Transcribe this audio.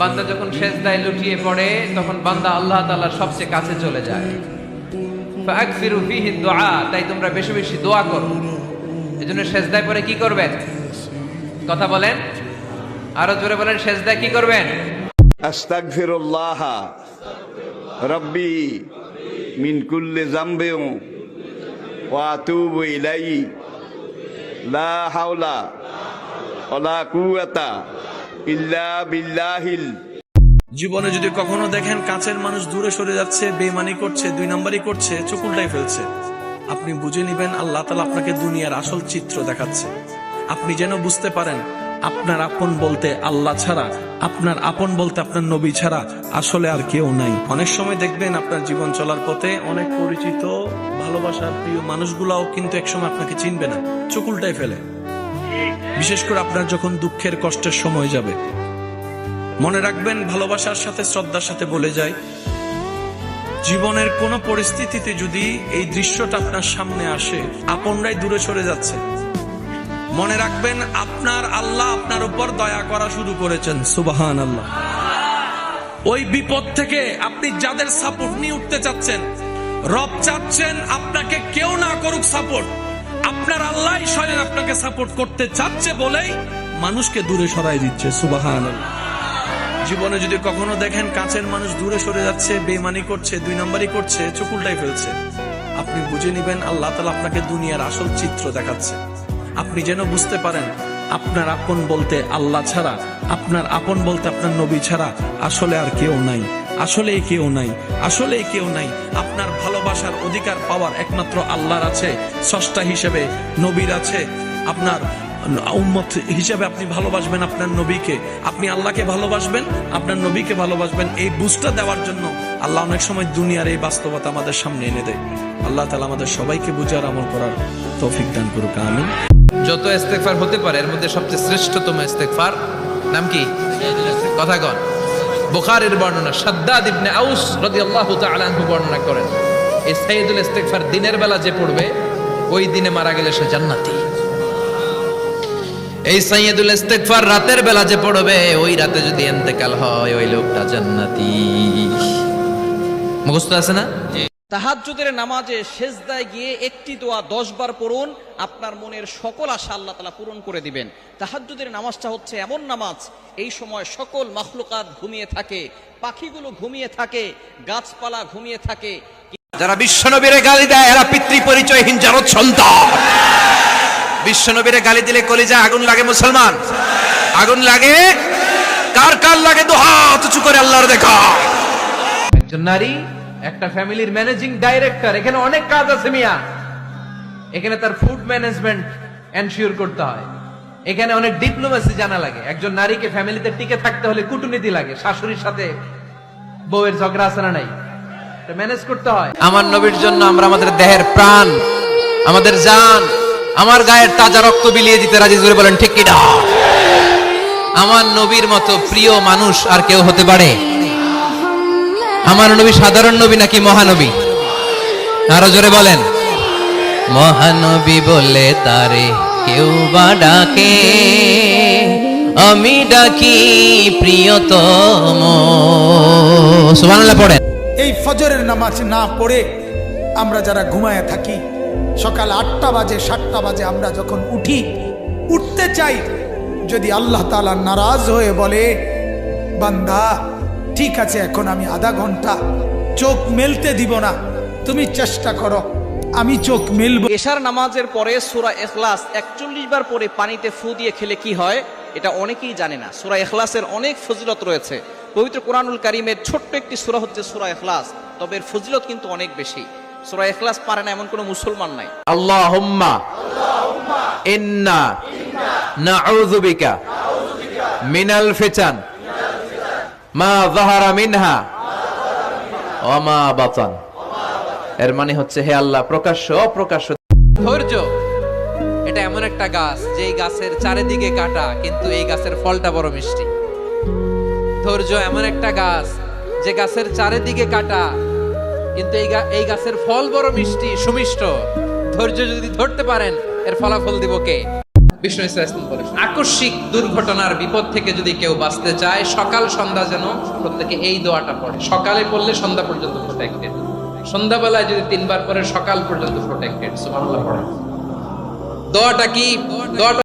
বান্দা যখন সেজদায় লুটিয়ে পড়ে, তখন বান্দা আল্লাহ তাআলার সবচেয়ে কাছে চলে যায়। তাই তোমরা বেশি বেশি দোয়া করো। এজন্য সেজদায় পরে কি করবেন? কথা বলেন। আরও জোরে বলেন, সেজদায় কি করবেন? আস্তাগফিরুল্লাহ। রব্বি মিন কুল্লি জামবিউ ওয়া আতুবু লা হাওলা ওয়ালা কুওয়াতা জীবনে যদি কখনো দেখেন কাছের মানুষ দূরে সরে যাচ্ছে বেমানি করছে, দুই নাম্বারই করছে চকুলটাই ফেলছে। আপনি বুঝে নেবেন, আল্লাহ তালা আপনাকে দুনিয়ার আসল চিত্র দেখাচ্ছে। আপনি যেন বুঝতে পারেন, আপনার আপন বলতে আল্লাহ ছাড়া, আপনার আপন বলতে আপনার নবী ছাড়া আসলে আর কেউ নাই। অনেক সময় দেখবেন আপনার জীবন চলার পথে অনেক পরিচিত, ভালোবাসার প্রিয় মানুষগুলাও কিন্তু একসময় আপনাকে চিনবে না চকুলটাই ফেলে। বিশেষ করে আপনার যখন দুঃখের কষ্টের সময় যাবে। মনে রাখবেন, ভালোবাসার সাথে শ্রদ্ধার সাথে বলে যায়, জীবনের কোন পরিস্থিতিতে যদি এই দৃশ্যটা আপনার সামনে আসে, আপনরাই দূরে সরে যাচ্ছে। মনে রাখবেন, আপনার আল্লাহ আপনার উপর দয়া করা শুরু করেছেন সুবাহান আল্লাহ ওই বিপদ থেকে আপনি যাদের সাপোর্ট নিয়ে উঠতে চাচ্ছেন, রব চাচ্ছেন আপনাকে কেউ না করুক সাপোর্ট। আপনার আল্লাহ স্বয়ং আপনাকে সাপোর্ট করতে চাচ্ছে বলেই মানুষকে দূরে সরাই দিচ্ছে সুবাহান জীবনে যদি কখনো দেখেন কাছের মানুষ দূরে সরে যাচ্ছে বেমানি করছে, দুই নম্বরই করছে চকুলটাই ফেলছে, আপনি বুঝে নেবেন আল্লাহ তালা আপনাকে দুনিয়ার আসল চিত্র দেখাচ্ছে। আপনি যেন বুঝতে পারেন, আপনার আপন বলতে আল্লাহ ছাড়া, আপনার আপন বলতে আপনার নবী ছাড়া আসলে আর কেউ নাই। আসলে কেউ নাই, আসলে কেউ নাই। আপনার ভালোবাসার অধিকার পাওয়ার একমাত্র আল্লাহর আছে, স্রষ্টা হিসেবে নবীর আছে। আপনার উম্মত হিসেবে আপনি ভালোবাসবেন আপনার নবীকে। আপনি আল্লাহকে ভালোবাসবেন, আপনার নবীকে ভালোবাসবেন। এই বুঝটা দেওয়ার জন্য আল্লাহ অনেক সময় দুনিয়ার এই বাস্তবতা আমাদের সামনে এনে দেয়। আল্লাহ তালা আমাদের সবাইকে বুঝার আমল করার তৌফিক দান করুক আমি যত ইস্তেগফার হতে পারে, এর মধ্যে সবচেয়ে শ্রেষ্ঠতম ইস্তেগফার নাম কি? কথা কন বুখারীর বর্ণনা, সাদ্দাদ ইবনে আউস রাদিয়াল্লাহু তাআলা আনহু বর্ণনা করেন, এই সাইদুল ইস্তেগফার দিনের বেলা যে পড়বে, ওই দিনে মারা গেলে সে জান্নাতি। এই সাইয়েদুল ইস্তেগফার রাতের বেলা যে পড়বে, ওই রাতে যদি এন্তেকাল হয়, ওই লোকটা জান্নাতি। মুখস্থ আছে না? তাহাজ্জুদের নামাজে সেজদায় গিয়ে একটি দোয়া দশ বার পড়ুন আপনার মনের সকল আশা আল্লাহ তালা পূরণ করে দিবেন। তাহাজ্জুদের নামাজটা হচ্ছে এমন নামাজ এই সময় সকল মাখলুকাত ঘুমিয়ে থাকে পাখিগুলো ঘুমিয়ে থাকে গাছপালা ঘুমিয়ে থাকে। যারা বিশ্বনবীরে গালি দেয় এরা পিতৃ পরিচয়হীন জারদ সন্তান। বিশ্বনবীরে গালি দিলে কলিজা আগুন লাগে মুসলমান। আগুন লাগে? কার কার লাগে দু হাত উঁচু করে আল্লাহর দেখা? একজন নারী একটা ফ্যামিলির ম্যানেজিং ডাইরেক্টর, এখানে অনেক কাজ আছে মিয়া। এখানে তার ফুড ম্যানেজমেন্ট এনশিওর করতে হয়। এখানে অনেক ডিপ্লোমেসি জানা লাগে। একজন নারীকে ফ্যামিলিতে টিকে থাকতে হলে কূটনীতি লাগে, শাশুড়ির সাথে বউয়ের ঝগড়া আছে না নাই? ম্যানেজ করতে হয়। আমার নবীর জন্য আমরা আমাদের দেহের প্রাণ, আমাদের জান, আমার গায়ের তাজা রক্ত বিলিয়ে দিতে রাজি? জুড়ে বলেন, ঠিক কিনা? আমার নবীর মতো প্রিয় মানুষ আর কেউ হতে পারে? আমার নবী সাধারণ নবী নাকি মহানবী? আরও জোরে বলেন। মহানবী বলে তারে কেউ বা ডাকে আমি ডাকি প্রিয়তম। সুবহানাল্লাহ পড়েন এই ফজরের নামাজ না পড়ে আমরা যারা ঘুমায় থাকি সকাল আটটা বাজে সাতটা বাজে আমরা যখন উঠি উঠতে চাই যদি আল্লাহ তালা নারাজ হয়ে বলে বান্দা ঠিক আছে এখন আমি আধা ঘণ্টা চোখ মেলতে দিব না। তুমি চেষ্টা করো আমি চোখ মেলবো। এশার নামাজের পরে সুরা এখলাস একচল্লিশ বার পরে পানিতে ফু দিয়ে খেলে কি হয় এটা অনেকেই জানে না। সুরা এখলাসের অনেক ফজিলত রয়েছে। পবিত্র কোরআনুল কারিমের ছোট্ট একটি সুরা হচ্ছে সুরা এখলাস তবে এর ফজিলত কিন্তু অনেক বেশি। সুরা এখলাস পারে না এমন কোনো মুসলমান নাই। আল্লাহুম্মা ইন্না নাউযু বিকা মিনাল ফিতান মা যাহারা মিনহা ওয়া মা বাতান। এর মানে হচ্ছে হে আল্লাহ, প্রকাশ্য, অপ্রকাশ্য। ধৈর্য, এটা এমন একটা গাছ গাছের চারিদিকে কাটা, কিন্তু এই গাছের ফলটা বড় মিষ্টি। ধৈর্য এমন একটা গাছ, যে গাছের চারিদিকে কাটা, কিন্তু এই এই গাছের ফল বড় মিষ্টি, সুমিষ্ট। ধৈর্য যদি ধরতে পারেন, এর ফলাফল দিব কে? বিষ্ণু ইসলাম বলেছেন আকস্মিক দুর্ঘটনার বিপদ থেকে যদি কেউ বাঁচতে চায়, সকাল সন্ধ্যা যেন প্রত্যেকে এই দোয়াটা পড়ে। সকালে পড়লে সন্ধ্যা পর্যন্ত প্রোটেক্টেড সন্ধ্যাবেলায় যদি তিনবার পরে সকাল পর্যন্ত প্রোটেক্টেড সুবহানাল্লাহ পড়ে। দোয়াটা কি? দোয়াটা